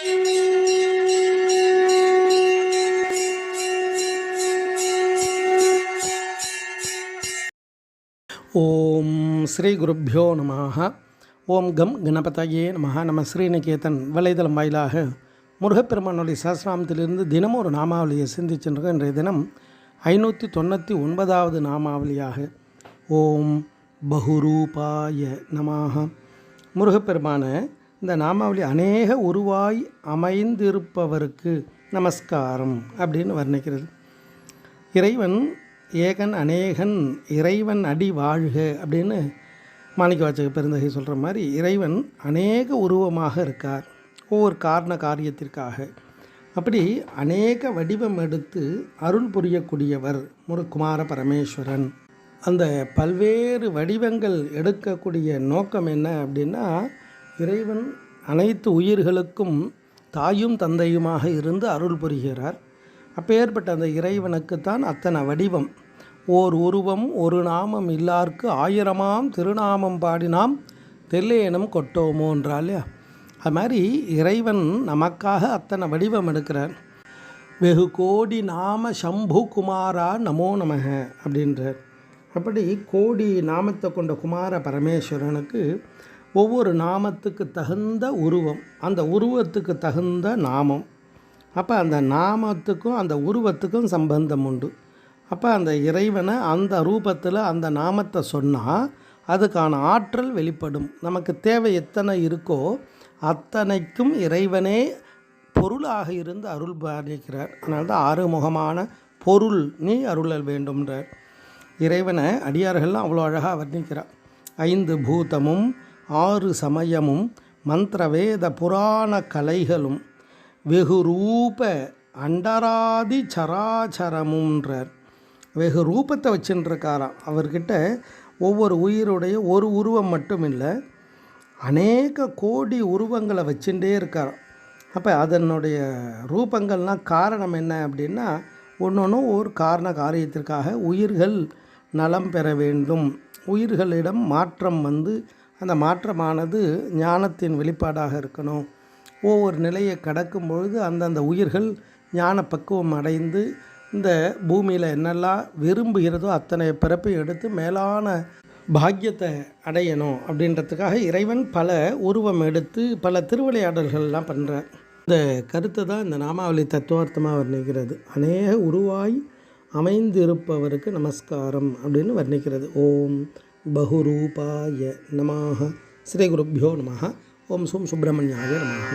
ஓம் ஸ்ரீ குருப்பியோ நமः ஓம் கம் கணபதையே நமः நம்ம ஸ்ரீநிகேதன் வலைதளம் வாயிலாக முருகப்பெருமானுடைய சஹஸ்ராமத்திலிருந்து தினமும் ஒரு நாமாவளியை சிந்திச்சுருக்கோம். இன்றைய தினம் ஐநூற்றி தொண்ணூற்றி ஒன்பதாவது நாமாவளியாக ஓம் பகுரூபாய நமாக முருகப்பெருமான இந்த நாமாவளி அநேக உருவாய் அமைந்திருப்பவருக்கு நமஸ்காரம் அப்படின்னு வர்ணிக்கிறது. இறைவன் ஏகன் அநேகன் இறைவன் அடி வாழ்க அப்படின்னு மாணிக்க வாச்சக பெருந்தகை சொல்கிற மாதிரி இறைவன் அநேக உருவமாக இருக்கார். ஒவ்வொரு காரண காரியத்திற்காக. அப்படி அநேக வடிவம் எடுத்து அருள் புரியக்கூடியவர் முருகுமார பரமேஸ்வரன். அந்த பல்வேறு வடிவங்கள் எடுக்கக்கூடிய நோக்கம் என்ன அப்படின்னா இறைவன் அனைத்து உயிர்களுக்கும் தாயும் தந்தையுமாக இருந்து அருள் புரிகிறார். அப்பேற்பட்ட அந்த இறைவனுக்குத்தான் அத்தனை வடிவம். ஓர் உருவம் ஒரு நாமம் இல்லார்க்கு ஆயிரமாம் திருநாமம் பாடினாம் தெல்லேனம் கொட்டோமோன்றா இல்லையா? அது மாதிரி இறைவன் நமக்காக அத்தனை வடிவம் எடுக்கிறார். வெகு கோடி நாம சம்பு குமாரா நமோ நமக அப்படின்றார். அப்படி கோடி நாமத்தை கொண்ட குமார பரமேஸ்வரனுக்கு ஒவ்வொரு நாமத்துக்கு தகுந்த உருவம் அந்த உருவத்துக்கு தகுந்த நாமம். அப்போ அந்த நாமத்துக்கும் அந்த உருவத்துக்கும் சம்பந்தம் உண்டு. அப்போ அந்த இறைவனை அந்த ரூபத்தில் அந்த நாமத்தை சொன்னால் அதுக்கான ஆற்றல் வெளிப்படும். நமக்கு தேவை எத்தனை இருக்கோ அத்தனைக்கும் இறைவனே பொருளாக இருந்து அருள் பாலிக்கிறார். அதனால தான் ஆறுமுகமான பொருள் நீ அருளல் வேண்டும்ன்றார். இறைவனை அடியார்கள்லாம் அவ்வளோ அழகாக வர்ணிக்கிறார் ஐந்து பூதமும் ஆறு சமயமும் மந்திர வேத புராண கலைகளும் வெகு ரூப அண்டராதி சராச்சரமுன்றார் வெகு ரூபத்தை வச்சுட்டுருக்காராம் அவர்கிட்ட ஒவ்வொரு உயிருடைய ஒரு உருவம் மட்டும் இல்லை அநேக கோடி உருவங்களை வச்சுட்டே இருக்காராம். அப்போ அதனுடைய ரூபங்கள்லாம் காரணம் என்ன அப்படின்னா ஒன்று ஒன்று ஒரு காரண காரியத்திற்காக உயிர்கள் நலம் பெற வேண்டும். உயிர்களிடம் மாற்றம் வந்து அந்த மாற்றமானது ஞானத்தின் வெளிப்பாடாக இருக்கணும். ஒவ்வொரு நிலையை கடக்கும் பொழுது அந்தந்த உயிர்கள் ஞான பக்குவம் அடைந்து இந்த பூமியில் என்னெல்லாம் விரும்புகிறதோ அத்தனை பிறப்பை எடுத்து மேலான பாக்கியத்தை அடையணும் அப்படின்றதுக்காக இறைவன் பல உருவம் எடுத்து பல திருவிளையாடல்கள்லாம் பண்ணுறார் இந்த கருத்தை தான் இந்த நாமாவளி தத்துவார்த்தமாக வர்ணிக்கிறது. அநேக உருவாய் அமைந்திருப்பவருக்கு நமஸ்காரம் அப்படின்னு வர்ணிக்கிறது. ஓம் பகுரூபாய நமாக ஸ்ரீ குருப்பியோ நமः ஓம் சும் சுப்பிரமணியாய நமः